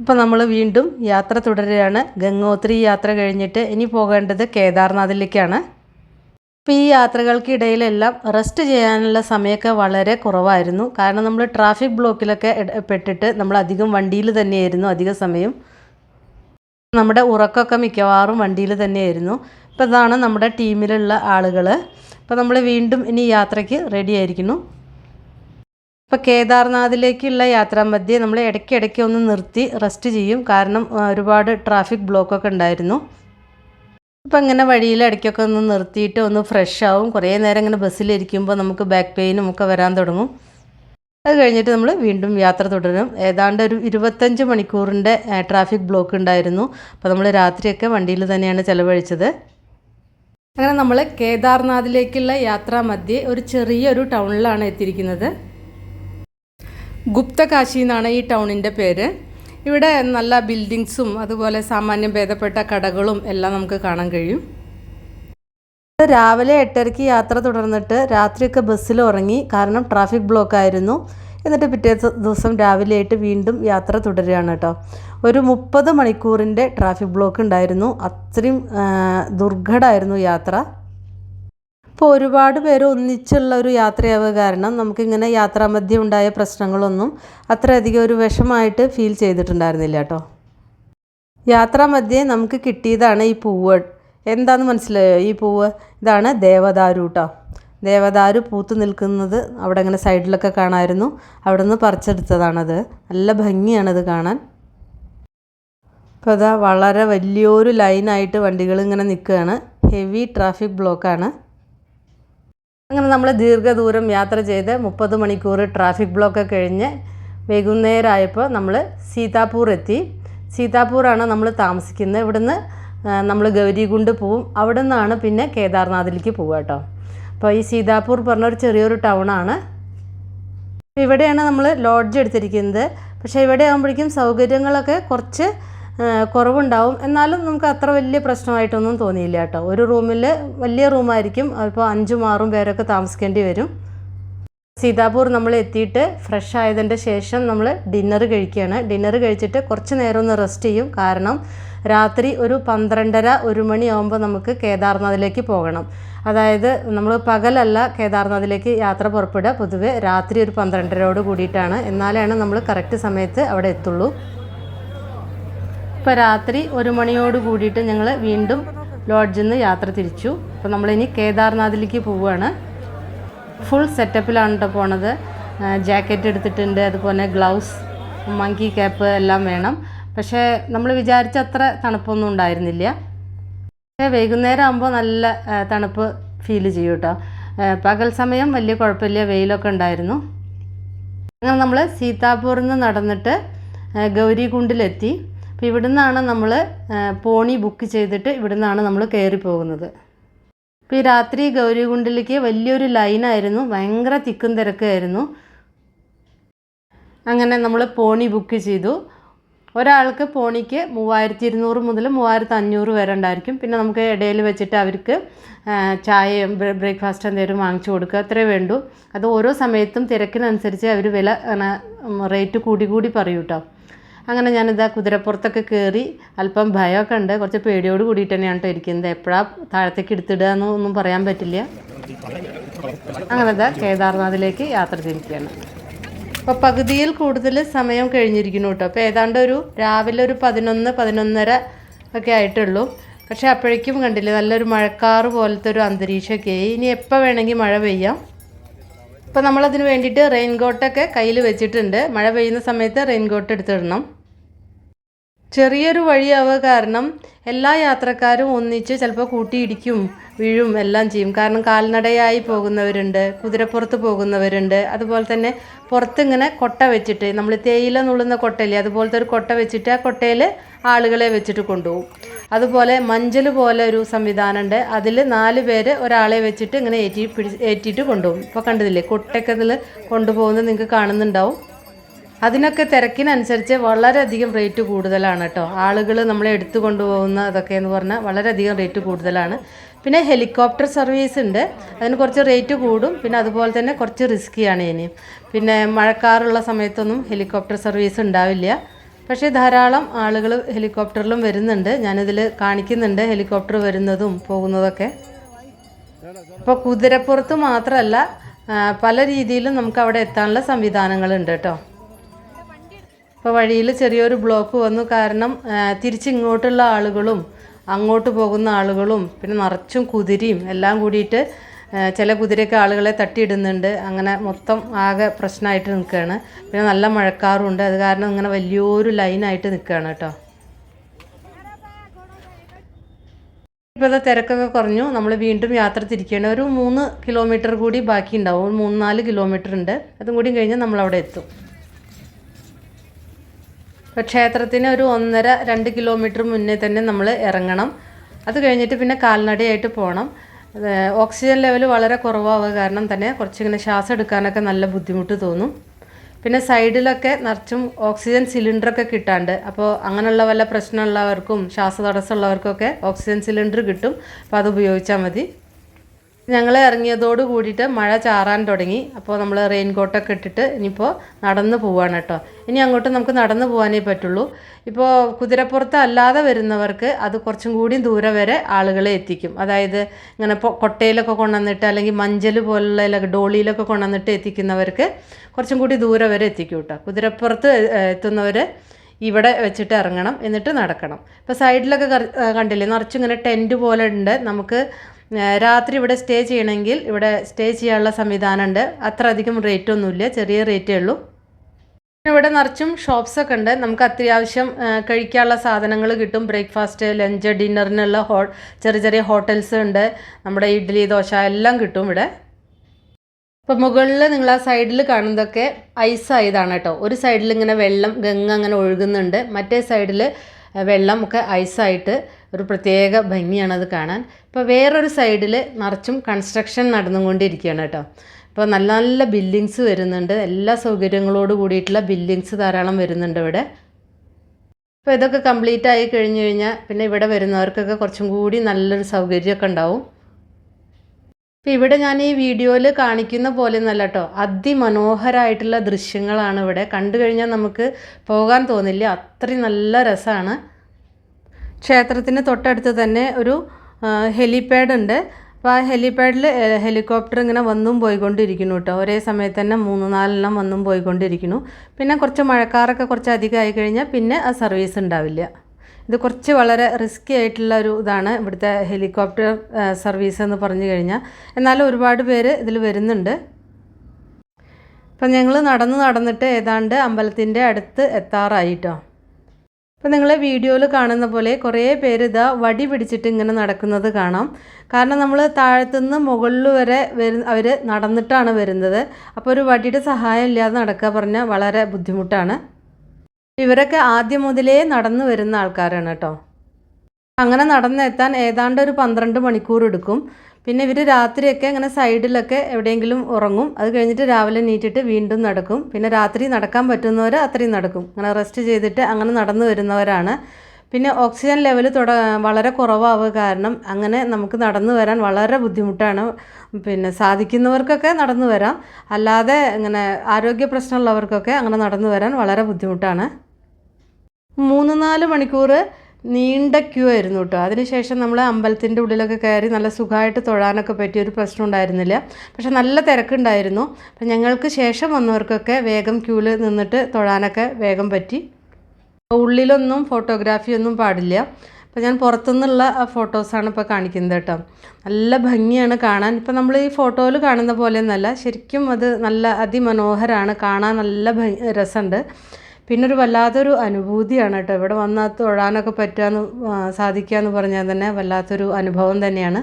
ഇപ്പോൾ നമ്മൾ വീണ്ടും യാത്ര തുടരുകയാണ്. ഗംഗോത്രി യാത്ര കഴിഞ്ഞിട്ട് ഇനി പോകേണ്ടത് കേദാർനാഥിലേക്കാണ്. അപ്പോൾ ഈ യാത്രകൾക്കിടയിലെല്ലാം റെസ്റ്റ് ചെയ്യാനുള്ള സമയമൊക്കെ വളരെ കുറവായിരുന്നു. കാരണം നമ്മൾ ട്രാഫിക് ബ്ലോക്കിലൊക്കെ പെട്ടിട്ട് നമ്മൾ അധികം വണ്ടിയിൽ തന്നെയായിരുന്നു അധിക സമയം. നമ്മുടെ ഉറക്കമൊക്കെ മിക്കവാറും വണ്ടിയിൽ തന്നെയായിരുന്നു. ഇപ്പോൾ ഇതാണ് നമ്മുടെ ടീമിലുള്ള ആളുകൾ അപ്പോൾ നമ്മൾ വീണ്ടും ഇനി യാത്രയ്ക്ക് റെഡി ആയിരിക്കുന്നു. ഇപ്പോൾ കേദാർനാഥിലേക്കുള്ള യാത്രാമധ്യേ നമ്മൾ ഇടയ്ക്കിടയ്ക്ക് ഒന്ന് നിർത്തി റെസ്റ്റ് ചെയ്യും. കാരണം ഒരുപാട് ട്രാഫിക് ബ്ലോക്കൊക്കെ ഉണ്ടായിരുന്നു. അപ്പോൾ ഇങ്ങനെ വഴിയിൽ ഇടയ്ക്കൊക്കെ ഒന്ന് നിർത്തിയിട്ട് ഒന്ന് ഫ്രഷ് ആവും. കുറേ നേരം ഇങ്ങനെ ബസ്സിലിരിക്കുമ്പോൾ നമുക്ക് ബാക്ക് പെയിനും ഒക്കെ വരാൻ തുടങ്ങും. അത് കഴിഞ്ഞിട്ട് നമ്മൾ വീണ്ടും യാത്ര തുടരും. ഏതാണ്ട് ഒരു ഇരുപത്തഞ്ച് മണിക്കൂറിന്റെ ട്രാഫിക് ബ്ലോക്ക് ഉണ്ടായിരുന്നു. അപ്പോൾ നമ്മൾ രാത്രിയൊക്കെ വണ്ടിയിൽ തന്നെയാണ് ചിലവഴിച്ചത്. അങ്ങനെ നമ്മൾ കേദാർനാഥിലേക്കുള്ള യാത്രാമധ്യേ ഒരു ചെറിയൊരു ടൗണിലാണ് എത്തിയിരിക്കുന്നത്. ഗുപ്തകാശി എന്നാണ് ഈ ടൗണിന്റെ പേര്. ഇവിടെ നല്ല ബിൽഡിങ്സും അതുപോലെ സാമാന്യം ഭേദപ്പെട്ട കടകളും എല്ലാം നമുക്ക് കാണാൻ കഴിയും. രാവിലെ എട്ടരയ്ക്ക് യാത്ര തുടർന്നിട്ട് രാത്രിയൊക്കെ ബസ്സിൽ ഉറങ്ങി കാരണം ട്രാഫിക് ബ്ലോക്ക് ആയിരുന്നു. എന്നിട്ട് പിറ്റേ ദിവ- ദിവസം രാവിലെ ആയിട്ട് വീണ്ടും യാത്ര തുടരുകയാണ് കേട്ടോ. ഒരു മുപ്പത് മണിക്കൂറിന്റെ ട്രാഫിക് ബ്ലോക്ക് ഉണ്ടായിരുന്നു. അത്രയും ദുർഘടമായിരുന്നു യാത്ര. ഇപ്പോൾ ഒരുപാട് പേര് ഒന്നിച്ചുള്ള ഒരു യാത്രയാവുക കാരണം നമുക്കിങ്ങനെ യാത്രാമധ്യം ഉണ്ടായ പ്രശ്നങ്ങളൊന്നും അത്രയധികം ഒരു വിഷമായിട്ട് ഫീൽ ചെയ്തിട്ടുണ്ടായിരുന്നില്ല കേട്ടോ. യാത്രാമധ്യേ നമുക്ക് കിട്ടിയതാണ് ഈ പൂവ്. എന്താന്ന് മനസ്സിലായോ? ഈ പൂവ് ഇതാണ് ദേവദാരു കേട്ടോ ദേവദാരു പൂത്ത് നിൽക്കുന്നത് അവിടെ ഇങ്ങനെ സൈഡിലൊക്കെ കാണാമായിരുന്നു അവിടെ നിന്ന് പറിച്ചെടുത്തതാണത്. നല്ല ഭംഗിയാണത് കാണാൻ. ഇപ്പോൾ അതാ വളരെ വലിയൊരു ലൈനായിട്ട് വണ്ടികൾ ഇങ്ങനെ നിൽക്കുകയാണ്. ഹെവി ട്രാഫിക് ബ്ലോക്കാണ് അങ്ങനെ നമ്മൾ ദീർഘദൂരം യാത്ര ചെയ്ത് മുപ്പത് മണിക്കൂർ ട്രാഫിക് ബ്ലോക്ക് കഴിഞ്ഞ് വൈകുന്നേരമായപ്പോൾ നമ്മൾ സീതാപൂർ എത്തി. സീതാപൂറാണ് നമ്മൾ താമസിക്കുന്നത്. ഇവിടുന്ന് നമ്മൾ ഗൗരികുണ്ട് പോവും. അവിടെ നിന്നാണ് പിന്നെ കേദാർനാഥിലേക്ക് പോവുക കേട്ടോ. അപ്പോൾ ഈ സീതാപൂർ പറഞ്ഞ ഒരു ചെറിയൊരു ടൗണാണ്. ഇവിടെയാണ് നമ്മൾ ലോഡ്ജ് എടുത്തിരിക്കുന്നത്. പക്ഷേ ഇവിടെ ആകുമ്പോഴേക്കും സൗകര്യങ്ങളൊക്കെ കുറച്ച് കുറവുണ്ടാവും. എന്നാലും നമുക്ക് അത്ര വലിയ പ്രശ്നമായിട്ടൊന്നും തോന്നിയില്ല കേട്ടോ. ഒരു റൂമിൽ വലിയ റൂമായിരിക്കും. അപ്പോൾ അഞ്ചും ആറും പേരൊക്കെ താമസിക്കേണ്ടി വരും. സീതാപൂർ നമ്മൾ എത്തിയിട്ട് ഫ്രഷ് ആയതിന്റെ ശേഷം നമ്മൾ ഡിന്നർ കഴിക്കുകയാണ്. ഡിന്നർ കഴിച്ചിട്ട് കുറച്ച് നേരം ഒന്ന് റെസ്റ്റ് ചെയ്യും. കാരണം രാത്രി ഒരു പന്ത്രണ്ടര ഒരു മണിയാകുമ്പോൾ നമുക്ക് കേദാർനാഥിലേക്ക് പോകണം. അതായത് നമ്മൾ പകലല്ല കേദാർനാഥിലേക്ക് യാത്ര പുറപ്പെടുക. പൊതുവെ രാത്രി ഒരു പന്ത്രണ്ടരയോട് കൂടിയിട്ടാണ്. എന്നാലാണ് നമ്മൾ കറക്റ്റ് സമയത്ത് അവിടെ എത്തുള്ളൂ. ഇപ്പോൾ രാത്രി ഒരു മണിയോട് കൂടിയിട്ട് ഞങ്ങൾ വീണ്ടും ലോഡ്ജിൽ നിന്ന് യാത്ര തിരിച്ചു. അപ്പോൾ നമ്മളിനി കേദാർനാഥിലേക്ക് പോവുകയാണ്. ഫുൾ സെറ്റപ്പിലാണ് കേട്ടോ പോണത്. ജാക്കറ്റ് എടുത്തിട്ടുണ്ട് അതുപോലെ ഗ്ലൗസ് മങ്കി ക്യാപ്പ് എല്ലാം വേണം. പക്ഷേ നമ്മൾ വിചാരിച്ച അത്ര തണുപ്പൊന്നും ഉണ്ടായിരുന്നില്ല. പക്ഷേ വൈകുന്നേരം ആകുമ്പോൾ നല്ല തണുപ്പ് ഫീൽ ചെയ്യും കേട്ടോ പകൽ സമയം വലിയ കുഴപ്പമില്ല വെയിലൊക്കെ ഉണ്ടായിരുന്നു. അങ്ങനെ നമ്മൾ സീതാപൂറിൽ നിന്ന് നടന്നിട്ട് ഗൗരികുണ്ടിലെത്തി. അപ്പോൾ ഇവിടുന്നാണ് നമ്മൾ പോണി ബുക്ക് ചെയ്തിട്ട് ഇവിടുന്നാണ് നമ്മൾ കയറി പോകുന്നത്. അപ്പോൾ ഈ രാത്രി ഗൗരികുണ്ടിലേക്ക് വലിയൊരു ലൈനായിരുന്നു ഭയങ്കര തിക്കും തിരക്കായിരുന്നു അങ്ങനെ നമ്മൾ പോണി ബുക്ക് ചെയ്തു. ഒരാൾക്ക് പോണിക്ക് മൂവായിരത്തി ഇരുന്നൂറ് മുതൽ മൂവായിരത്തി അഞ്ഞൂറ് വരെ ഉണ്ടായിരിക്കും. പിന്നെ നമുക്ക് ഇടയിൽ വെച്ചിട്ട് അവർക്ക് ചായയും ബ്രേക്ക്ഫാസ്റ്റ് എന്തെങ്കിലും വാങ്ങിച്ചു കൊടുക്കുക അത്രേ വേണ്ടു. അത് ഓരോ സമയത്തും തിരക്കിനനുസരിച്ച് അവർ വില റേറ്റ് കൂടി കൂടി പറയും കേട്ടോ അങ്ങനെ ഞാനിതാ കുതിരപ്പുറത്തൊക്കെ കയറി അല്പം ഭയമൊക്കെ ഉണ്ട്. കുറച്ച് പേടിയോട് കൂടിയിട്ട് തന്നെയാണ് കേട്ടോ ഇരിക്കുന്നത്. എപ്പോഴാണ് താഴത്തേക്ക് എടുത്തിടുക എന്നൊന്നും പറയാൻ പറ്റില്ല. അങ്ങനെ ഇതാ കേദാർനാഥിലേക്ക് യാത്ര തിരിക്കുകയാണ്. അപ്പോൾ പകുതിയിൽ കൂടുതൽ സമയം കഴിഞ്ഞിരിക്കുന്നു കേട്ടോ അപ്പോൾ ഏതാണ്ട് ഒരു രാവിലെ ഒരു പതിനൊന്ന് പതിനൊന്നര ഒക്കെ ആയിട്ടുള്ളൂ. പക്ഷേ അപ്പോഴേക്കും കണ്ടില്ലേ നല്ലൊരു മഴക്കാറ് പോലത്തെ ഒരു അന്തരീക്ഷമൊക്കെ ആയി. ഇനി എപ്പോൾ വേണമെങ്കിൽ മഴ പെയ്യാം. അപ്പോൾ നമ്മളതിന് വേണ്ടിയിട്ട് റെയിൻ കോട്ടൊക്കെ കയ്യിൽ വെച്ചിട്ടുണ്ട്. മഴ പെയ്യുന്ന സമയത്ത് റെയിൻ കോട്ട് എടുത്തിടണം. ചെറിയൊരു വഴിയാവുക കാരണം എല്ലാ യാത്രക്കാരും ഒന്നിച്ച് ചിലപ്പോൾ കൂട്ടിയിടിക്കും വീഴും എല്ലാം ചെയ്യും. കാരണം കാൽനടയായി പോകുന്നവരുണ്ട് കുതിരപ്പുറത്ത് പോകുന്നവരുണ്ട്. അതുപോലെ തന്നെ പുറത്തിങ്ങനെ കൊട്ട വെച്ചിട്ട് നമ്മൾ തേയില നുള്ളുന്ന കൊട്ടയില്ലേ അതുപോലത്തെ ഒരു കൊട്ട വെച്ചിട്ട് ആ കൊട്ടയിൽ ആളുകളെ വെച്ചിട്ട് കൊണ്ടുപോകും. അതുപോലെ മഞ്ചൽ പോലെ ഒരു സംവിധാനമുണ്ട്. അതിൽ നാല് പേര് ഒരാളെ വെച്ചിട്ട് ഇങ്ങനെ ഏറ്റി പിടി ഏറ്റിയിട്ട് കൊണ്ടുപോകും. ഇപ്പോൾ കണ്ടതില്ലേ കൊട്ടക്കതിൽ കൊണ്ടുപോകുന്നത് നിങ്ങൾക്ക് കാണുന്നുണ്ടാവും. അതിനൊക്കെ തിരക്കിനനുസരിച്ച് വളരെയധികം റേറ്റ് കൂടുതലാണ് കേട്ടോ ആളുകൾ നമ്മളെ എടുത്തു കൊണ്ടുപോകുന്ന അതൊക്കെ എന്ന് പറഞ്ഞാൽ വളരെയധികം റേറ്റ് കൂടുതലാണ്. പിന്നെ ഹെലികോപ്റ്റർ സർവീസ് ഉണ്ട്. അതിന് കുറച്ച് റേറ്റ് കൂടും. പിന്നെ അതുപോലെ തന്നെ കുറച്ച് റിസ്ക്കിയാണ് ഇനി. പിന്നെ മഴക്കാറുള്ള സമയത്തൊന്നും ഹെലികോപ്റ്റർ സർവീസ് ഉണ്ടാവില്ല. പക്ഷേ ധാരാളം ആളുകൾ ഹെലികോപ്റ്ററിലും വരുന്നുണ്ട്. ഞാനിതിൽ കാണിക്കുന്നുണ്ട് ഹെലികോപ്റ്റർ വരുന്നതും പോകുന്നതൊക്കെ. ഇപ്പോൾ കുതിരപ്പുറത്ത് മാത്രമല്ല പല രീതിയിലും നമുക്ക് അവിടെ എത്താനുള്ള സംവിധാനങ്ങളുണ്ട് കേട്ടോ ഇപ്പോൾ വഴിയിൽ ചെറിയൊരു ബ്ലോക്ക് വന്നു. കാരണം തിരിച്ചിങ്ങോട്ടുള്ള ആളുകളും അങ്ങോട്ട് പോകുന്ന ആളുകളും പിന്നെ നിറച്ചും കുതിരയും എല്ലാം കൂടിയിട്ട് ചില കുതിരയൊക്കെ ആളുകളെ തട്ടിയിടുന്നുണ്ട്. അങ്ങനെ മൊത്തം ആകെ പ്രശ്നമായിട്ട് നിൽക്കുകയാണ്. പിന്നെ നല്ല മഴക്കാറുണ്ട് അത് കാരണം ഇങ്ങനെ വലിയൊരു ലൈനായിട്ട് നിൽക്കുകയാണ് കേട്ടോ. ഇപ്പോൾ അത് തിരക്കൊക്കെ കുറഞ്ഞു. നമ്മൾ വീണ്ടും യാത്ര തിരിക്കുകയാണ്. ഒരു മൂന്ന് കിലോമീറ്റർ കൂടി ബാക്കി ഉണ്ടാവും മൂന്ന് നാല് കിലോമീറ്റർ ഉണ്ട്. അതും കൂടി കഴിഞ്ഞാൽ നമ്മൾ അവിടെ എത്തും. ഇപ്പോൾ ക്ഷേത്രത്തിന് ഒരു ഒന്നര രണ്ട് കിലോമീറ്റർ മുന്നേ തന്നെ നമ്മൾ ഇറങ്ങണം. അത് കഴിഞ്ഞിട്ട് പിന്നെ കാൽനടയായിട്ട് പോകണം ഓക്സിജൻ ലെവൽ വളരെ കുറവാവുക കാരണം തന്നെ കുറച്ചിങ്ങനെ ശ്വാസം എടുക്കാനൊക്കെ നല്ല ബുദ്ധിമുട്ട് തോന്നും. പിന്നെ സൈഡിലൊക്കെ നിറച്ചും ഓക്സിജൻ സിലിണ്ടറൊക്കെ കിട്ടാണ്ട്. അപ്പോൾ അങ്ങനെയുള്ള വല്ല പ്രശ്നമുള്ളവർക്കും ശ്വാസതടസ്സമുള്ളവർക്കൊക്കെ ഓക്സിജൻ സിലിണ്ടർ കിട്ടും. അപ്പോൾ അത് ഉപയോഗിച്ചാൽ മതി. ഞങ്ങൾ ഇറങ്ങിയതോട് കൂടിയിട്ട് മഴ ചാറാൻ തുടങ്ങി. അപ്പോൾ നമ്മൾ റെയിൻ കോട്ടൊക്കെ ഇട്ടിട്ട് ഇനിയിപ്പോൾ നടന്ന് പോവാണ് കേട്ടോ. ഇനി അങ്ങോട്ട് നമുക്ക് നടന്ന് പോകാനേ പറ്റുള്ളൂ. ഇപ്പോൾ കുതിരപ്പുറത്ത് അല്ലാതെ വരുന്നവർക്ക് അത് കുറച്ചും കൂടി ദൂരെ വരെ ആളുകളെ എത്തിക്കും. അതായത് ഇങ്ങനെ കൊട്ടയിലൊക്കെ കൊണ്ടുവന്നിട്ട് അല്ലെങ്കിൽ മഞ്ചൽ പോലുള്ള ഡോളിയിലൊക്കെ കൊണ്ടുവന്നിട്ട് എത്തിക്കുന്നവർക്ക് കുറച്ചും കൂടി ദൂരെ വരെ എത്തിക്കും കേട്ടോ. കുതിരപ്പുറത്ത് എത്തുന്നവർ ഇവിടെ വെച്ചിട്ട് ഇറങ്ങണം. എന്നിട്ട് നടക്കണം. ഇപ്പോൾ സൈഡിലൊക്കെ കണ്ടില്ലേ? നിറച്ചിങ്ങനെ ടെന്റ് പോലെ ഉണ്ട്. നമുക്ക് രാത്രി ഇവിടെ സ്റ്റേ ചെയ്യണമെങ്കിൽ ഇവിടെ സ്റ്റേ ചെയ്യാനുള്ള സംവിധാനം ഉണ്ട് അത്ര അധികം റേറ്റ് ഒന്നുമില്ല. ചെറിയ റേറ്റേ ഉള്ളൂ. ഇവിടെ നിറച്ചും ഷോപ്സൊക്കെ ഉണ്ട്. നമുക്ക് അത്യാവശ്യം കഴിക്കാനുള്ള സാധനങ്ങൾ കിട്ടും. ബ്രേക്ക്ഫാസ്റ്റ് ലഞ്ച് ഡിന്നറിനുള്ള ഹോ ചെറിയ ചെറിയ ഹോട്ടൽസ് ഉണ്ട്. നമ്മുടെ ഇഡ്ഡലി ദോശ എല്ലാം കിട്ടും ഇവിടെ. ഇപ്പോൾ മുകളിൽ നിങ്ങൾ ആ സൈഡിൽ കാണുന്നതൊക്കെ ഐസ് ആയതാണ് കേട്ടോ. ഒരു സൈഡിൽ ഇങ്ങനെ വെള്ളം ഗംഗ അങ്ങനെ ഒഴുകുന്നുണ്ട്. മറ്റേ സൈഡിൽ വെള്ളം ഒക്കെ ഐസായിട്ട് ഒരു പ്രത്യേക ഭംഗിയാണ് അത് കാണാൻ. ഇപ്പോൾ വേറൊരു സൈഡിൽ നിറച്ചും കൺസ്ട്രക്ഷൻ നടന്നുകൊണ്ടിരിക്കുകയാണ് കേട്ടോ. ഇപ്പോൾ നല്ല നല്ല ബിൽഡിങ്സ് വരുന്നുണ്ട്. എല്ലാ സൗകര്യങ്ങളോട് കൂടിയിട്ടുള്ള ബിൽഡിങ്സ് ധാരാളം വരുന്നുണ്ട് ഇവിടെ. അപ്പോൾ ഇതൊക്കെ കംപ്ലീറ്റ് ആയി കഴിഞ്ഞ് കഴിഞ്ഞാൽ പിന്നെ ഇവിടെ വരുന്നവർക്കൊക്കെ കുറച്ചും കൂടി നല്ലൊരു സൗകര്യമൊക്കെ ഉണ്ടാവും. അപ്പോൾ ഇവിടെ ഞാൻ ഈ വീഡിയോയിൽ കാണിക്കുന്ന പോലെ ഒന്നല്ല കേട്ടോ അതിമനോഹരമായിട്ടുള്ള ദൃശ്യങ്ങളാണ് ഇവിടെ. കണ്ടു കഴിഞ്ഞാൽ നമുക്ക് പോകാൻ തോന്നില്ല. അത്രയും നല്ല രസമാണ് ക്ഷേത്രത്തിന് തൊട്ടടുത്ത് തന്നെ ഒരു ഹെലിപാഡ് ഉണ്ട്. അപ്പോൾ ആ ഹെലിപാഡിൽ ഹെലികോപ്റ്റർ ഇങ്ങനെ വന്നും പോയിക്കൊണ്ടിരിക്കുന്നു കേട്ടോ ഒരേ സമയത്ത് തന്നെ മൂന്ന് നാലെണ്ണം വന്നും പോയിക്കൊണ്ടിരിക്കുന്നു. പിന്നെ കുറച്ച് മഴക്കാറൊക്കെ കുറച്ച് അധികമായി കഴിഞ്ഞാൽ പിന്നെ ആ സർവീസ് ഉണ്ടാവില്ല. ഇത് കുറച്ച് വളരെ റിസ്ക്കി ആയിട്ടുള്ള ഒരു ഇതാണ് ഇവിടുത്തെ ഹെലികോപ്റ്റർ സർവീസ് എന്ന് പറഞ്ഞു കഴിഞ്ഞാൽ. എന്നാലും ഒരുപാട് പേര് ഇതിൽ വരുന്നുണ്ട്. അപ്പം ഞങ്ങൾ നടന്ന് നടന്നിട്ട് ഏതാണ്ട് അമ്പലത്തിന്റെ അടുത്ത് എത്താറായിട്ടോ. അപ്പം നിങ്ങൾ വീഡിയോയിൽ കാണുന്ന പോലെ കുറേ പേര് ഇതാ വടി പിടിച്ചിട്ട് ഇങ്ങനെ നടക്കുന്നത് കാണാം. കാരണം നമ്മൾ താഴത്തുനിന്ന് മുകളിൽ വരെ വരു അവർ നടന്നിട്ടാണ് വരുന്നത്. അപ്പോൾ ഒരു വടിയുടെ സഹായം ഇല്ലാതെ നടക്കുക പറഞ്ഞാൽ വളരെ ബുദ്ധിമുട്ടാണ്. ഇവരൊക്കെ ആദ്യം മുതലേ നടന്നു വരുന്ന ആൾക്കാരാണ് കേട്ടോ. അങ്ങനെ നടന്നെത്താൻ ഏതാണ്ട് ഒരു പന്ത്രണ്ട് മണിക്കൂർ എടുക്കും. പിന്നെ ഇവർ രാത്രിയൊക്കെ അങ്ങനെ സൈഡിലൊക്കെ എവിടെയെങ്കിലും ഉറങ്ങും. അത് കഴിഞ്ഞിട്ട് രാവിലെ നീറ്റിട്ട് വീണ്ടും നടക്കും. പിന്നെ രാത്രി നടക്കാൻ പറ്റുന്നവർ അത്രയും നടക്കും. അങ്ങനെ റെസ്റ്റ് ചെയ്തിട്ട് അങ്ങനെ നടന്നു വരുന്നവരാണ്. പിന്നെ ഓക്സിജൻ ലെവൽ തുട വളരെ കുറവാവുക കാരണം അങ്ങനെ നമുക്ക് നടന്നു വരാൻ വളരെ ബുദ്ധിമുട്ടാണ്. പിന്നെ സാധിക്കുന്നവർക്കൊക്കെ നടന്നു വരാം. അല്ലാതെ ഇങ്ങനെ ആരോഗ്യ പ്രശ്നമുള്ളവർക്കൊക്കെ അങ്ങനെ നടന്നു വരാൻ വളരെ ബുദ്ധിമുട്ടാണ്. മൂന്ന് നാല് മണിക്കൂർ നീണ്ട ക്യൂ ആയിരുന്നു കേട്ടോ അതിനുശേഷം നമ്മൾ അമ്പലത്തിന്റെ ഉള്ളിലൊക്കെ കയറി നല്ല സുഖമായിട്ട് തൊഴാനൊക്കെ പറ്റിയ ഒരു പ്രശ്നം ഉണ്ടായിരുന്നില്ല. പക്ഷെ നല്ല തിരക്കുണ്ടായിരുന്നു. അപ്പം ഞങ്ങൾക്ക് ശേഷം വന്നവർക്കൊക്കെ വേഗം ക്യൂവിൽ നിന്നിട്ട് തൊഴാനൊക്കെ വേഗം പറ്റി. ഉള്ളിലൊന്നും ഫോട്ടോഗ്രാഫി ഒന്നും പാടില്ല. അപ്പോൾ ഞാൻ പുറത്തുനിന്നുള്ള ഫോട്ടോസാണ് ഇപ്പോൾ കാണിക്കുന്നത് കേട്ടോ നല്ല ഭംഗിയാണ് കാണാൻ. ഇപ്പോൾ നമ്മൾ ഈ ഫോട്ടോയിൽ കാണുന്ന പോലെ പോലെയൊന്നല്ല ശരിക്കും അത് നല്ല അതിമനോഹരമാണ് കാണാൻ നല്ല ഭംഗി രസമുണ്ട് പിന്നെ ഒരു വല്ലാത്തൊരു അനുഭൂതിയാണ് കേട്ടോ ഇവിടെ വന്നാൽ തൊഴാനൊക്കെ പറ്റുകയെന്ന് സാധിക്കുക എന്ന് പറഞ്ഞാൽ തന്നെ വല്ലാത്തൊരു അനുഭവം തന്നെയാണ്.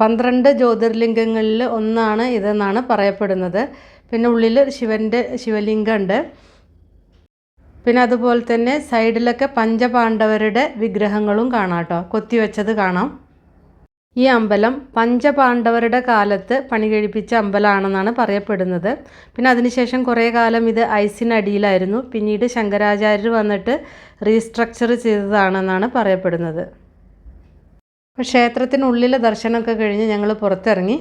പന്ത്രണ്ട് ജ്യോതിർലിംഗങ്ങളിൽ ഒന്നാണ് ഇതെന്നാണ് പറയപ്പെടുന്നത്. പിന്നെ ഉള്ളിൽ ശിവന്റെ ശിവലിംഗമുണ്ട്. പിന്നെ അതുപോലെ തന്നെ സൈഡിലൊക്കെ പഞ്ചപാണ്ഡവരുടെ വിഗ്രഹങ്ങളും കാണാം കേട്ടോ. കൊത്തിവെച്ചത് കാണാം. ഈ അമ്പലം പഞ്ചപാണ്ഡവരുടെ കാലത്ത് പണി കഴിപ്പിച്ച അമ്പലമാണെന്നാണ് പറയപ്പെടുന്നത്. പിന്നെ അതിനുശേഷം കുറേ കാലം ഇത് ഐസിനടിയിലായിരുന്നു. പിന്നീട് ശങ്കരാചാര്യർ വന്നിട്ട് റീസ്ട്രക്ചർ ചെയ്തതാണെന്നാണ് പറയപ്പെടുന്നത്. ക്ഷേത്രത്തിനുള്ളിലെ ദർശനമൊക്കെ കഴിഞ്ഞ് ഞങ്ങൾ പുറത്തിറങ്ങി.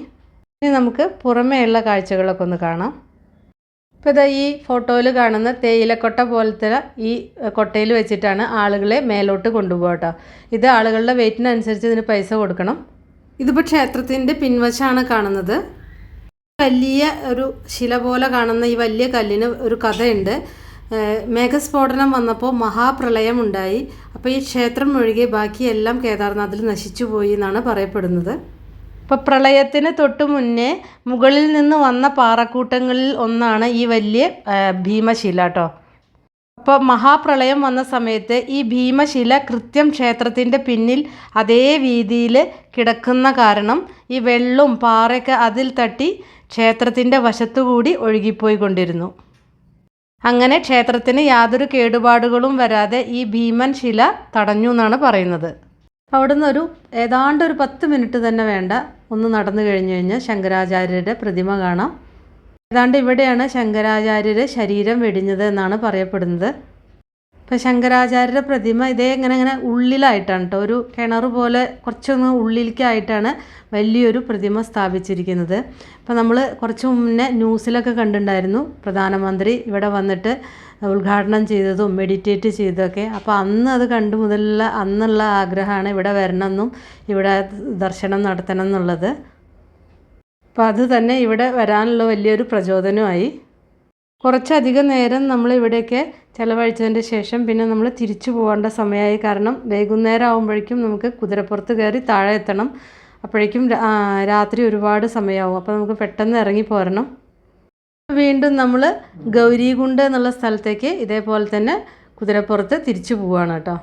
ഇനി നമുക്ക് പുറമേയുള്ള കാഴ്ചകളൊക്കെ ഒന്ന് കാണാം. ഇപ്പോൾ ഇതാ ഈ ഫോട്ടോയിൽ കാണുന്ന തേയിലക്കൊട്ട പോലത്തെ ഈ കൊട്ടയിൽ വെച്ചിട്ടാണ് ആളുകളെ മേലോട്ട് കൊണ്ടുപോകട്ടോ ഇത് ആളുകളുടെ വെയിറ്റിനനുസരിച്ച് ഇതിന് പൈസ കൊടുക്കണം. ഇതിപ്പോൾ ക്ഷേത്രത്തിന്റെ പിൻവശമാണ് കാണുന്നത്. വലിയ ഒരു ശില പോലെ കാണുന്ന ഈ വലിയ കല്ലിന് ഒരു കഥയുണ്ട്. മേഘസ്ഫോടനം വന്നപ്പോൾ മഹാപ്രളയം ഉണ്ടായി. അപ്പോൾ ഈ ക്ഷേത്രം ഒഴികെ ബാക്കിയെല്ലാം കേദാർനാഥിൽ നശിച്ചു പോയി എന്നാണ് പറയപ്പെടുന്നത്. അപ്പോൾ പ്രളയത്തിന് തൊട്ട് മുന്നേ മുകളിൽ നിന്ന് വന്ന പാറക്കൂട്ടങ്ങളിൽ ഒന്നാണ് ഈ വലിയ ഭീമശില കേട്ടോ അപ്പോൾ മഹാപ്രളയം വന്ന സമയത്ത് ഈ ഭീമശില കൃത്യം ക്ഷേത്രത്തിന്റെ പിന്നിൽ അതേ വീതിയിൽ കിടക്കുന്ന കാരണം ഈ വെള്ളവും പാറയൊക്കെ അതിൽ തട്ടി ക്ഷേത്രത്തിന്റെ വശത്തുകൂടി ഒഴുകിപ്പോയി കൊണ്ടിരുന്നു അങ്ങനെ ക്ഷേത്രത്തിന് യാതൊരു കേടുപാടുകളും വരാതെ ഈ ഭീമൻ ശില തടഞ്ഞു എന്നാണ് പറയുന്നത്. അവിടുന്ന് ഒരു ഏതാണ്ട് ഒരു പത്ത് മിനിറ്റ് തന്നെ വേണ്ട. ഒന്ന് നടന്നു കഴിഞ്ഞു കഴിഞ്ഞാൽ ശങ്കരാചാര്യരുടെ പ്രതിമ കാണാം. ഏതാണ്ട് ഇവിടെയാണ് ശങ്കരാചാര്യർ ശരീരം വെടിഞ്ഞത് എന്നാണ് പറയപ്പെടുന്നത്. ഇപ്പം ശങ്കരാചാര്യരുടെ പ്രതിമ ഇതേ ഇങ്ങനെ ഇങ്ങനെ ഉള്ളിലായിട്ടാണ് കേട്ടോ ഒരു കിണർ പോലെ കുറച്ചൊന്ന് ഉള്ളിലേക്കായിട്ടാണ് വലിയൊരു പ്രതിമ സ്ഥാപിച്ചിരിക്കുന്നത്. ഇപ്പം നമ്മൾ കുറച്ച് മുന്നേ ന്യൂസിലൊക്കെ കണ്ടിട്ടുണ്ടായിരുന്നു. പ്രധാനമന്ത്രി ഇവിടെ വന്നിട്ട് ഉദ്ഘാടനം ചെയ്തതും മെഡിറ്റേറ്റ് ചെയ്തതൊക്കെ. അപ്പോൾ അന്ന് അത് കണ്ടു മുതലുള്ള അന്നുള്ള ആഗ്രഹമാണ് ഇവിടെ വരണമെന്നും ഇവിടെ ദർശനം നടത്തണം എന്നുള്ളത്. അപ്പോൾ അത് തന്നെ ഇവിടെ വരാനുള്ള വലിയൊരു പ്രചോദനമായി. കുറച്ചധികം നേരം നമ്മൾ ഇവിടെയൊക്കെ ചിലവഴിച്ചതിന്റെ ശേഷം പിന്നെ നമ്മൾ തിരിച്ചു പോകേണ്ട സമയമായി. കാരണം വൈകുന്നേരം ആകുമ്പോഴേക്കും നമുക്ക് കുതിരപ്പുറത്ത് കയറി താഴെ എത്തണം. അപ്പോഴേക്കും രാത്രി ഒരുപാട് സമയമാവും. അപ്പോൾ നമുക്ക് പെട്ടെന്ന് ഇറങ്ങി പോരണം. വീണ്ടും നമ്മൾ ഗൗരികുണ്ട് എന്നുള്ള സ്ഥലത്തേക്ക് ഇതേപോലെ തന്നെ കുതിരപ്പുറത്ത് തിരിച്ചു പോവുകയാണ് കേട്ടോ.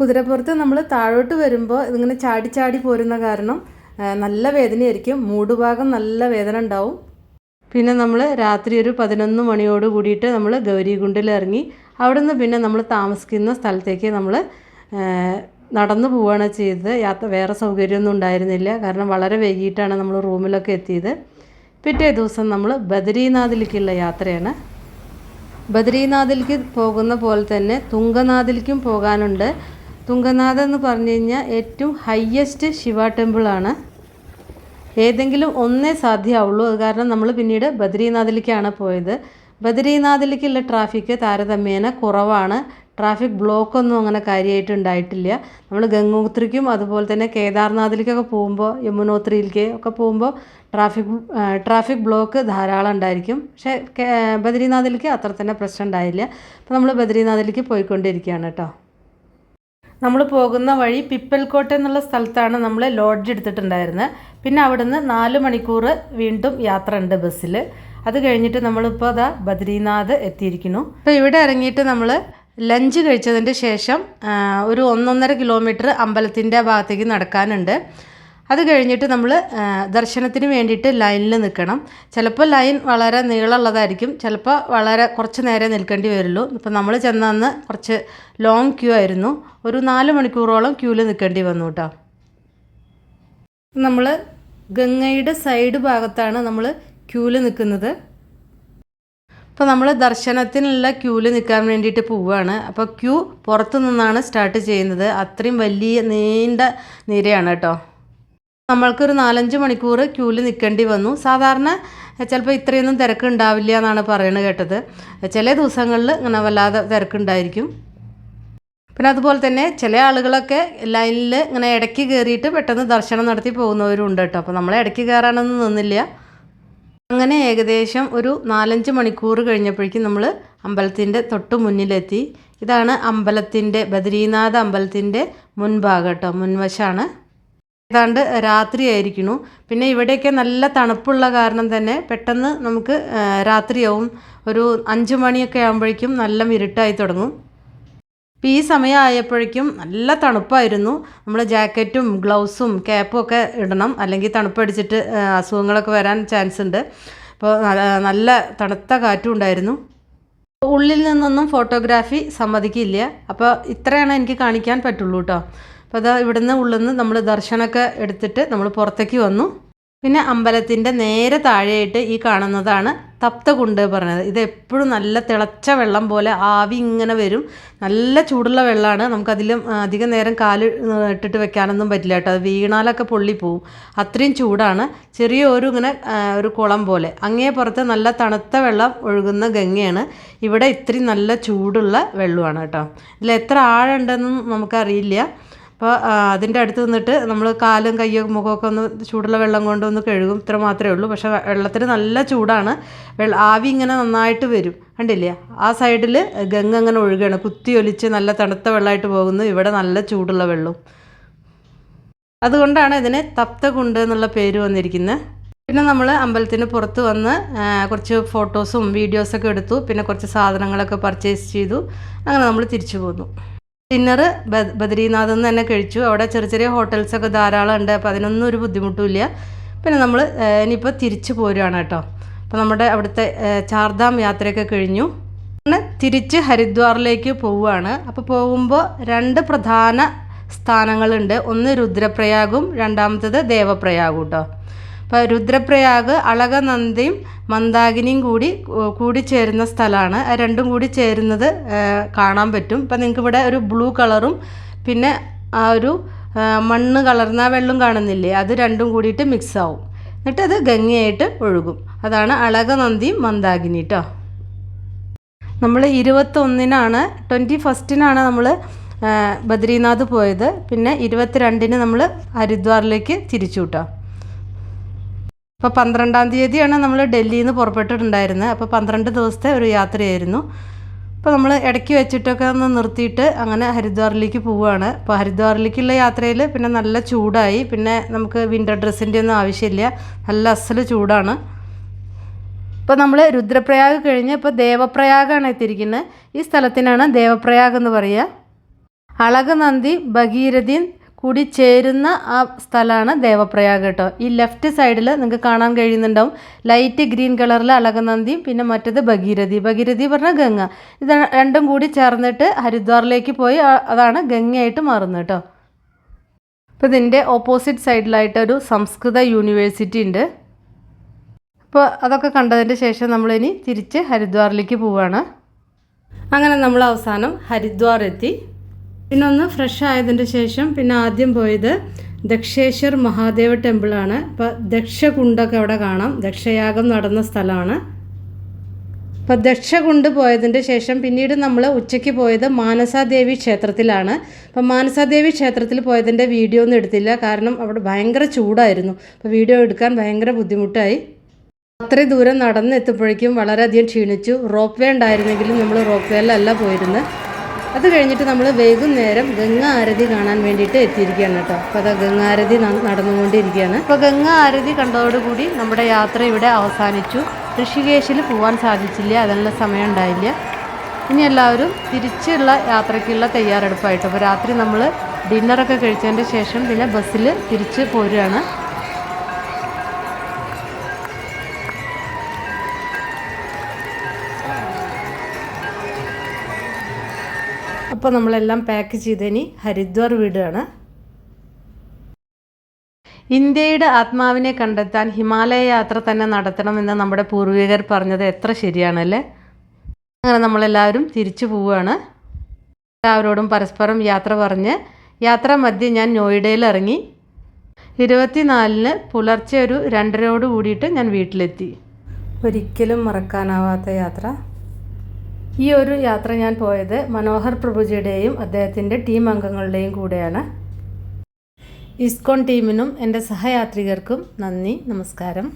കുതിരപ്പുറത്ത് നമ്മൾ താഴോട്ട് വരുമ്പോൾ ഇതിങ്ങനെ ചാടി ചാടി പോരുന്ന കാരണം നല്ല വേദനയായിരിക്കും. മൂടുഭാഗം നല്ല വേദന ഉണ്ടാവും. പിന്നെ നമ്മൾ രാത്രി ഒരു പതിനൊന്ന് മണിയോട് കൂടിയിട്ട് നമ്മൾ ഗൗരികുണ്ടിൽ ഇറങ്ങി നിന്ന് പിന്നെ നമ്മൾ താമസിക്കുന്ന സ്ഥലത്തേക്ക് നമ്മൾ നടന്നു പോവുകയാണ് ചെയ്തത്. യാത്ര വേറെ സൗകര്യമൊന്നും ഉണ്ടായിരുന്നില്ല. കാരണം വളരെ വൈകിട്ടാണ് നമ്മൾ റൂമിലൊക്കെ എത്തിയത്. പിറ്റേ ദിവസം നമ്മൾ ബദരീനാഥിലേക്കുള്ള യാത്രയാണ്. ബദരീനാഥിലേക്ക് പോകുന്ന പോലെ തന്നെ തുങ്കനാഥിലേക്കും പോകാനുണ്ട്. തുങ്കനാഥ് എന്ന് പറഞ്ഞു കഴിഞ്ഞാൽ ഏറ്റവും ഹയ്യസ്റ്റ് ശിവ ടെമ്പിളാണ് ഏതെങ്കിലും ഒന്നേ സാധ്യമാവുള്ളൂ അത് കാരണം നമ്മൾ പിന്നീട് ബദ്രീനാഥിലേക്കാണ് പോയത്. ബദ്രീനാഥിലേക്കുള്ള ട്രാഫിക്ക് താരതമ്യേന കുറവാണ്. ട്രാഫിക് ബ്ലോക്കൊന്നും അങ്ങനെ കാര്യമായിട്ട് ഉണ്ടായിട്ടില്ല. നമ്മൾ ഗംഗോത്രിക്കും അതുപോലെ തന്നെ കേദാർനാഥിലേക്കൊക്കെ പോകുമ്പോൾ യമുനോത്രിയിലേക്ക് ഒക്കെ പോകുമ്പോൾ ട്രാഫിക് ട്രാഫിക് ബ്ലോക്ക് ധാരാളം ഉണ്ടായിരിക്കും. പക്ഷേ ബദ്രീനാഥിലേക്ക് അത്ര തന്നെ പ്രശ്നം ഉണ്ടായില്ല. അപ്പോൾ നമ്മൾ ബദ്രീനാഥിലേക്ക് പോയിക്കൊണ്ടിരിക്കുകയാണ് കേട്ടോ. നമ്മൾ പോകുന്ന വഴി പിപ്പൽക്കോട്ട എന്നുള്ള സ്ഥലത്താണ് നമ്മൾ ലോഡ്ജ് എടുത്തിട്ടുണ്ടായിരുന്നത് പിന്നെ അവിടുന്ന് നാല് മണിക്കൂർ വീണ്ടും യാത്ര ഉണ്ട് ബസ്സിൽ അത് കഴിഞ്ഞിട്ട് നമ്മളിപ്പോൾ അതാ ബദ്രീനാഥ് എത്തിയിരിക്കുന്നു. അപ്പോൾ ഇവിടെ ഇറങ്ങിയിട്ട് നമ്മൾ ലഞ്ച് കഴിച്ചതിന്റെ ശേഷം ഒരു ഒന്നൊന്നര കിലോമീറ്റർ അമ്പലത്തിന്റെ ഭാഗത്തേക്ക് നടക്കാനുണ്ട്. അത് കഴിഞ്ഞിട്ട് നമ്മൾ ദർശനത്തിന് വേണ്ടിയിട്ട് ലൈനിൽ നിൽക്കണം. ചിലപ്പോൾ ലൈൻ വളരെ നീളമുള്ളതായിരിക്കും. ചിലപ്പോൾ വളരെ കുറച്ച് നേരെ നിൽക്കേണ്ടി വരുള്ളൂ. ഇപ്പം നമ്മൾ ചെന്നന്ന് കുറച്ച് ലോങ് ക്യൂ ആയിരുന്നു. ഒരു നാല് മണിക്കൂറോളം ക്യൂവിൽ നിൽക്കേണ്ടി വന്നു കേട്ടോ നമ്മൾ ഗംഗയുടെ സൈഡ് ഭാഗത്താണ് നമ്മൾ ക്യൂവിൽ നിൽക്കുന്നത്. അപ്പോൾ നമ്മൾ ദർശനത്തിനുള്ള ക്യൂവിൽ നിൽക്കാൻ വേണ്ടിയിട്ട് പോവുകയാണ് അപ്പോൾ ക്യൂ പുറത്തു നിന്നാണ് സ്റ്റാർട്ട് ചെയ്യുന്നത്. അത്രയും വലിയ നീണ്ട നിരയാണ് കേട്ടോ നമ്മൾക്കൊരു നാലഞ്ച് മണിക്കൂർ ക്യൂവിൽ നിൽക്കേണ്ടി വന്നു. സാധാരണ ചിലപ്പോൾ ഇത്രയൊന്നും തിരക്ക് ഉണ്ടാവില്ല എന്നാണ് പറയണത് കേട്ടത്. ചില ദിവസങ്ങളിൽ ഇങ്ങനെ വല്ലാതെ തിരക്കുണ്ടായിരിക്കും. പിന്നെ അതുപോലെ തന്നെ ചില ആളുകളൊക്കെ ലൈനിൽ ഇങ്ങനെ ഇടയ്ക്ക് കയറിയിട്ട് പെട്ടെന്ന് ദർശനം നടത്തി പോകുന്നവരും ഉണ്ട് കേട്ടോ. അപ്പോൾ നമ്മൾ ഇടയ്ക്ക് കയറാനൊന്നും നിന്നില്ല. അങ്ങനെ ഏകദേശം ഒരു നാലഞ്ച് മണിക്കൂർ കഴിഞ്ഞപ്പോഴേക്കും നമ്മൾ അമ്പലത്തിന്റെ തൊട്ട് മുന്നിലെത്തി. ഇതാണ് അമ്പലത്തിന്റെ ബദ്രീനാഥ് അമ്പലത്തിന്റെ മുൻഭാഗം കേട്ടോ. മുൻവശമാണ് ഏതാണ്ട് രാത്രിയായിരിക്കണു പിന്നെ ഇവിടെയൊക്കെ നല്ല തണുപ്പുള്ള കാരണം തന്നെ പെട്ടെന്ന് നമുക്ക് രാത്രിയാവും. ഒരു അഞ്ച് മണിയൊക്കെ ആകുമ്പോഴേക്കും നല്ല ഇരുട്ടായി തുടങ്ങും. അപ്പോൾ ഈ സമയമായപ്പോഴേക്കും നല്ല തണുപ്പായിരുന്നു. നമ്മൾ ജാക്കറ്റും ഗ്ലൗസും ക്യാപ്പും ഒക്കെ ഇടണം. അല്ലെങ്കിൽ തണുപ്പടിച്ചിട്ട് അസുഖങ്ങളൊക്കെ വരാൻ ചാൻസ് ഉണ്ട്. അപ്പോൾ നല്ല തണുത്ത കാറ്റും ഉണ്ടായിരുന്നു. ഉള്ളിൽ നിന്നൊന്നും ഫോട്ടോഗ്രാഫി സമ്മതിക്കില്ല. അപ്പോൾ ഇത്രയാണ് എനിക്ക് കാണിക്കാൻ പറ്റുള്ളൂ കേട്ടോ. അപ്പോൾ അതാ ഇവിടുന്ന് ഉള്ളിൽ നിന്ന് നമ്മൾ ദർശനമൊക്കെ എടുത്തിട്ട് നമ്മൾ പുറത്തേക്ക് വന്നു. പിന്നെ അമ്പലത്തിന്റെ നേരെ താഴെയായിട്ട് ഈ കാണുന്നതാണ് തപ്തകുണ്ട് പറഞ്ഞത് ഇത് എപ്പോഴും നല്ല തിളച്ച വെള്ളം പോലെ ആവി ഇങ്ങനെ വരും. നല്ല ചൂടുള്ള വെള്ളമാണ്. നമുക്കതിലും അധികം നേരം കാൽ ഇട്ടിട്ട് വെക്കാനൊന്നും പറ്റില്ല കേട്ടോ. അത് വീണാലൊക്കെ പൊള്ളിപ്പോവും. അത്രയും ചൂടാണ്. ചെറിയ ഒരു ഇങ്ങനെ ഒരു കുളം പോലെ. അങ്ങേ പുറത്ത് നല്ല തണുത്ത വെള്ളം ഒഴുകുന്ന ഗംഗയാണ്. ഇവിടെ ഇത്രയും നല്ല ചൂടുള്ള വെള്ളമാണ് കേട്ടോ. ഇതിൽ എത്ര ആഴമുണ്ടെന്നും നമുക്കറിയില്ല. അപ്പോൾ അതിന്റെ അടുത്ത് നിന്നിട്ട് നമ്മൾ കാലും കയ്യും മുഖമൊക്കെ ഒന്ന് ചൂടുള്ള വെള്ളം കൊണ്ടൊന്ന് കഴുകും ഇത്ര മാത്രമേ ഉള്ളൂ. പക്ഷേ വെള്ളത്തിന് നല്ല ചൂടാണ്. വെള്ളം ആവി ഇങ്ങനെ നന്നായിട്ട് വരും. കണ്ടില്ലേ? ആ സൈഡിൽ ഗംഗ അങ്ങനെ ഒഴുകുകയാണ് കുത്തി ഒലിച്ച് നല്ല തണുത്ത വെള്ളമായിട്ട് പോകുന്നു. ഇവിടെ നല്ല ചൂടുള്ള വെള്ളം അതുകൊണ്ടാണ് ഇതിന് തപ്തകുണ്ട് എന്നുള്ള പേര് വന്നിരിക്കുന്നത് പിന്നെ നമ്മൾ അമ്പലത്തിന് പുറത്ത് വന്ന് കുറച്ച് ഫോട്ടോസും വീഡിയോസൊക്കെ എടുത്തു. പിന്നെ കുറച്ച് സാധനങ്ങളൊക്കെ പർച്ചേസ് ചെയ്തു. അങ്ങനെ നമ്മൾ തിരിച്ചു പോന്നു. ഡിന്നർ ബദരീനാഥ് നിന്ന് തന്നെ കഴിച്ചു. അവിടെ ചെറിയ ചെറിയ ഹോട്ടൽസൊക്കെ ധാരാളം ഉണ്ട് അപ്പോൾ അതിനൊന്നും ഒരു ബുദ്ധിമുട്ടുമില്ല. പിന്നെ നമ്മൾ ഇനിയിപ്പോൾ തിരിച്ചു പോരുകയാണ് കേട്ടോ. അപ്പോൾ നമ്മുടെ അവിടുത്തെ ചാർധാം യാത്രയൊക്കെ കഴിഞ്ഞു. പിന്നെ തിരിച്ച് ഹരിദ്വാറിലേക്ക് പോവുകയാണ് അപ്പോൾ പോകുമ്പോൾ രണ്ട് പ്രധാന സ്ഥാനങ്ങളുണ്ട്. ഒന്ന് രുദ്രപ്രയാഗും രണ്ടാമത്തത് ദേവപ്രയാഗും കേട്ടോ അപ്പോൾ രുദ്രപ്രയാഗ് അളകനന്ദിയും മന്ദാകിനിയും കൂടി കൂടി ചേരുന്ന സ്ഥലമാണ്. ആ രണ്ടും കൂടി ചേരുന്നത് കാണാൻ പറ്റും. ഇപ്പം നിങ്ങൾക്ക് ഇവിടെ ഒരു ബ്ലൂ കളറും പിന്നെ ആ ഒരു മണ്ണ് കളർന്ന വെള്ളം കാണുന്നില്ലേ അത് രണ്ടും കൂടിയിട്ട് മിക്സ് ആവും. എന്നിട്ട് അത് ഗംഗയായിട്ട് ഒഴുകും. അതാണ് അളകനന്ദിയും മന്ദാകിനി കേട്ടോ നമ്മൾ ഇരുപത്തൊന്നിനാണ് ട്വന്റി ഫസ്റ്റിനാണ് നമ്മൾ ബദ്രീനാഥ് പോയത്. പിന്നെ ഇരുപത്തിരണ്ടിന് നമ്മൾ ഹരിദ്വാറിലേക്ക് തിരിച്ചു കേട്ടോ അപ്പോൾ പന്ത്രണ്ടാം തീയതിയാണ് നമ്മൾ ഡൽഹിയിൽ നിന്ന് പുറപ്പെട്ടിട്ടുണ്ടായിരുന്നത്. അപ്പോൾ പന്ത്രണ്ട് ദിവസത്തെ ഒരു യാത്രയായിരുന്നു. അപ്പോൾ നമ്മൾ ഇടയ്ക്ക് വെച്ചിട്ടൊക്കെ ഒന്ന് നിർത്തിയിട്ട് അങ്ങനെ ഹരിദ്വാറിലേക്ക് പോവുകയാണ്. അപ്പോൾ ഹരിദ്വാറിലേക്കുള്ള യാത്രയിൽ പിന്നെ നല്ല ചൂടായി. പിന്നെ നമുക്ക് വിന്റർ ഡ്രസ്സിന്റെ ഒന്നും ആവശ്യമില്ല. നല്ല അസൽ ചൂടാണ്. ഇപ്പോൾ നമ്മൾ രുദ്രപ്രയാഗ് കഴിഞ്ഞ് ഇപ്പോൾ ദേവപ്രയാഗാണ് എത്തിയിരിക്കുന്നത്. ഈ സ്ഥലത്തിനാണ് ദേവപ്രയാഗ് എന്ന് പറയുക. അളകനന്ദി ഭഗീരഥി കൂടി ചേരുന്ന ആ സ്ഥലമാണ് ദേവപ്രയാഗ് കേട്ടോ ഈ ലെഫ്റ്റ് സൈഡിൽ നിങ്ങൾക്ക് കാണാൻ കഴിയുന്നുണ്ടാവും ലൈറ്റ് ഗ്രീൻ കളറിൽ അളകനന്ദിയും പിന്നെ മറ്റത് ഭഗീരഥി. ഭഗീരഥി പറഞ്ഞാൽ ഗംഗ. ഇത് രണ്ടും കൂടി ചേർന്നിട്ട് ഹരിദ്വാറിലേക്ക് പോയി അതാണ് ഗംഗയായിട്ട് മാറുന്നത് കേട്ടോ അപ്പോൾ ഇതിന്റെ ഓപ്പോസിറ്റ് സൈഡിലായിട്ട് ഒരു സംസ്കൃത യൂണിവേഴ്സിറ്റി ഉണ്ട്. അപ്പോൾ അതൊക്കെ കണ്ടതിന് ശേഷം നമ്മളിനി തിരിച്ച് ഹരിദ്വാറിലേക്ക് പോവുകയാണ് അങ്ങനെ നമ്മൾ അവസാനം ഹരിദ്വാർ എത്തി. പിന്നെ ഒന്ന് ഫ്രഷ് ആയതിന്റെ ശേഷം പിന്നെ ആദ്യം പോയത് ദക്ഷേശ്വർ മഹാദേവ ടെമ്പിളാണ് അപ്പോൾ ദക്ഷകുണ്ടൊക്കെ അവിടെ കാണാം. ദക്ഷയാഗം നടന്ന സ്ഥലമാണ്. അപ്പോൾ ദക്ഷകുണ്ട് പോയതിന്റെ ശേഷം പിന്നീട് നമ്മൾ ഉച്ചയ്ക്ക് പോയത് മാനസാദേവി ക്ഷേത്രത്തിലാണ്. അപ്പോൾ മാനസാദേവി ക്ഷേത്രത്തിൽ പോയതിന്റെ വീഡിയോ ഒന്നും എടുത്തില്ല. കാരണം അവിടെ ഭയങ്കര ചൂടായിരുന്നു. അപ്പോൾ വീഡിയോ എടുക്കാൻ ഭയങ്കര ബുദ്ധിമുട്ടായി. അത്രയും ദൂരം നടന്നെത്തുമ്പോഴേക്കും വളരെയധികം ക്ഷീണിച്ചു. റോപ്പ് വേ ഉണ്ടായിരുന്നെങ്കിലും നമ്മൾ റോപ്പ് വേയിലല്ല പോയിരുന്നത് അത് കഴിഞ്ഞിട്ട് നമ്മൾ വൈകുന്നേരം ഗംഗാ ആരതി കാണാൻ വേണ്ടിയിട്ട് എത്തിയിരിക്കുകയാണ് കേട്ടോ. അപ്പോൾ അത് ഗംഗാ ആരതി നടന്നുകൊണ്ടിരിക്കുകയാണ്. അപ്പോൾ ഗംഗാ ആരതി കണ്ടതോടുകൂടി നമ്മുടെ യാത്ര ഇവിടെ അവസാനിച്ചു. ഋഷികേശിൽ പോകാൻ സാധിച്ചില്ല അതിനുള്ള സമയം ഉണ്ടായില്ല ഇനി എല്ലാവരും തിരിച്ചുള്ള യാത്രയ്ക്കുള്ള തയ്യാറെടുപ്പായിട്ട്. അപ്പോൾ രാത്രി നമ്മൾ ഡിന്നറൊക്കെ കഴിച്ചതിന്റെ ശേഷം പിന്നെ ബസ്സിൽ തിരിച്ച് പോരുകയാണ്. അപ്പോൾ നമ്മളെല്ലാം പാക്ക് ചെയ്തതിനി ഹരിദ്വാർ വീടാണ്. ഇന്ത്യയുടെ ആത്മാവിനെ കണ്ടെത്താൻ ഹിമാലയ യാത്ര തന്നെ നടത്തണമെന്ന് നമ്മുടെ പൂർവികർ പറഞ്ഞത് എത്ര ശരിയാണല്ലേ? അങ്ങനെ നമ്മളെല്ലാവരും തിരിച്ചു പോവുകയാണ് എല്ലാവരോടും പരസ്പരം യാത്ര പറഞ്ഞ് യാത്ര മധ്യേ ഞാൻ നോയിഡയിൽ ഇറങ്ങി. ഇരുപത്തിനാലിന് പുലർച്ചെ ഒരു രണ്ടരയോട് കൂടിയിട്ട് ഞാൻ വീട്ടിലെത്തി. ഒരിക്കലും മറക്കാനാവാത്ത യാത്ര. ഈ ഒരു യാത്ര ഞാൻ പോയത് മനോഹർ പ്രഭുജിയുടെയും അദ്ദേഹത്തിന്റെ ടീം അംഗങ്ങളുടെയും കൂടെയാണ്. ഇസ്കോൺ ടീമിനും എന്റെ സഹയാത്രികർക്കും നന്ദി നമസ്കാരം.